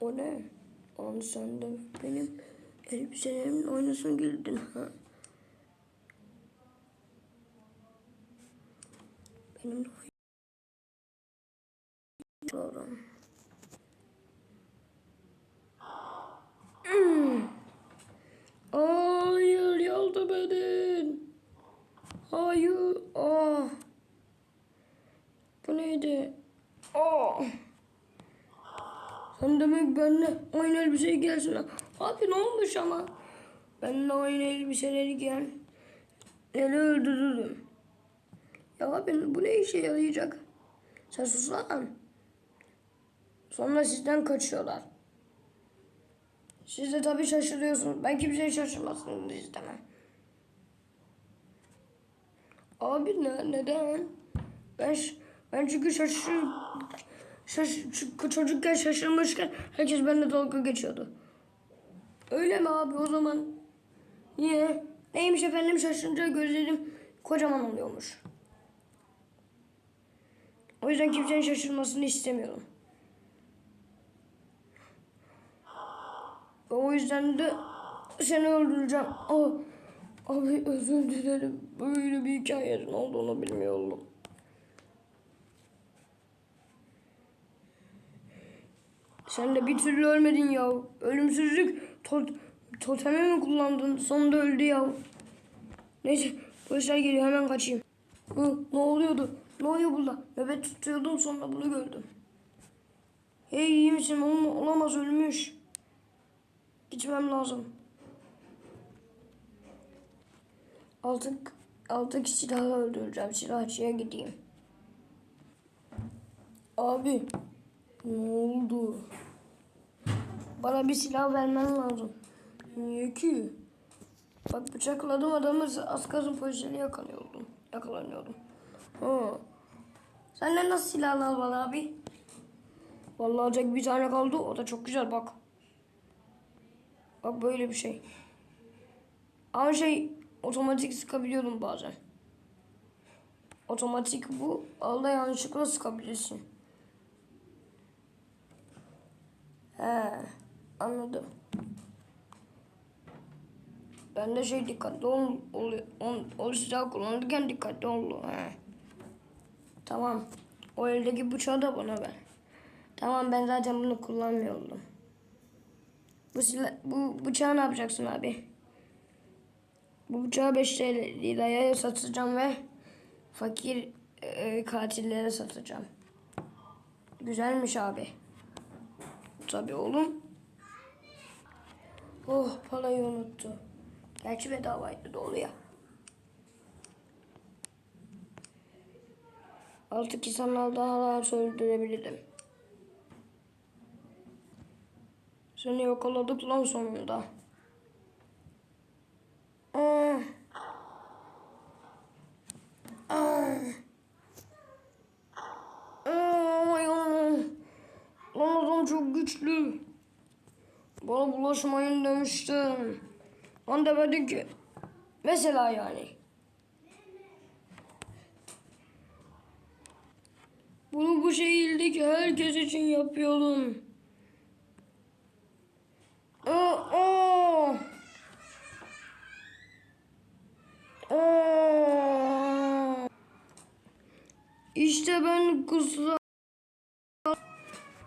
O ne? Onu sen de benim elbiselerimin oynasına girdin ha. Benim oyun. Hmm. Hayır yardım edin. Hayır. Ah. Bu neydi? Ah. Sen demek benimle aynı elbiseyi giyersin. ha. Abi ne olmuş ama? Benimle aynı elbiseleri giyen Eli öldürürüm. Ya abi bu ne işe yarayacak? Sen sus lan. Sonra sizden kaçıyorlar. Siz de tabii şaşırıyorsunuz. Ben kimseyi şaşırmasını istemem. Abi ne, neden? Ben ben çünkü şaşır, şaş, çocukken şaşırmışken herkes benimle dalga geçiyordu. Öyle mi abi o zaman? Niye? Neymiş efendim şaşırınca gözlerim kocaman oluyormuş. O yüzden kimsenin şaşırmasını istemiyorum. O yüzden de seni öldüreceğim. Ah, abi özür dilerim. Böyle bir hikayenin olduğunu bilmiyordum. Sen de bir türlü ölmedin ya. Ölümsüzlük to- totemi mi kullandın? Sonunda öldü ya. Neyse polisler geliyor hemen kaçayım. Hı, ne oluyordu? Ne oluyor burada? Nöbet tutuyordum sonra bunu gördüm. Hey iyi misin? Oğlum, olamaz ölmüş. Gitmem lazım. Altık, altık silahı öldüreceğim. Silahçıya gideyim. Abi. Ne oldu? Bana bir silah vermen lazım. Niye ki? Bak bıçakladım adamı az kalsın polisleri yakalıyordum. Yakalanıyordum. Ha. Senden nasıl silahlar var abi? Vallahi ancak bir tane kaldı. O da çok güzel bak. Bak böyle bir şey. Ama şey otomatik sıkabiliyorum bazen. Otomatik bu. Arada yanlışlıkla sıkabilirsin. He, anladım. Ben de şey dikkatli ol, ol, ol, o silah kullanırken dikkatli ol. He. Tamam. O eldeki bıçağı da bana ver. Tamam ben zaten bunu kullanmıyordum. Bu silah, bu bıçağı ne yapacaksın abi? Bu bıçağı 5 TL liraya satacağım ve fakir e, katillere satacağım. Güzelmiş abi. Tabii oğlum. Oh parayı unuttu. Gerçi bedavaydı dolu ya. Altı insanlar daha rahat öldürebilirdim. Seni yakaladık lan sonunda. Ah. Ah, ayağım. Lan adam çok güçlü. Bana bulaşmayın demiştim. Lan demedi ki. Mesela yani. Bunu bu şekildeki herkes için yapıyordum. Aa, aa. Aa. İşte ben kusura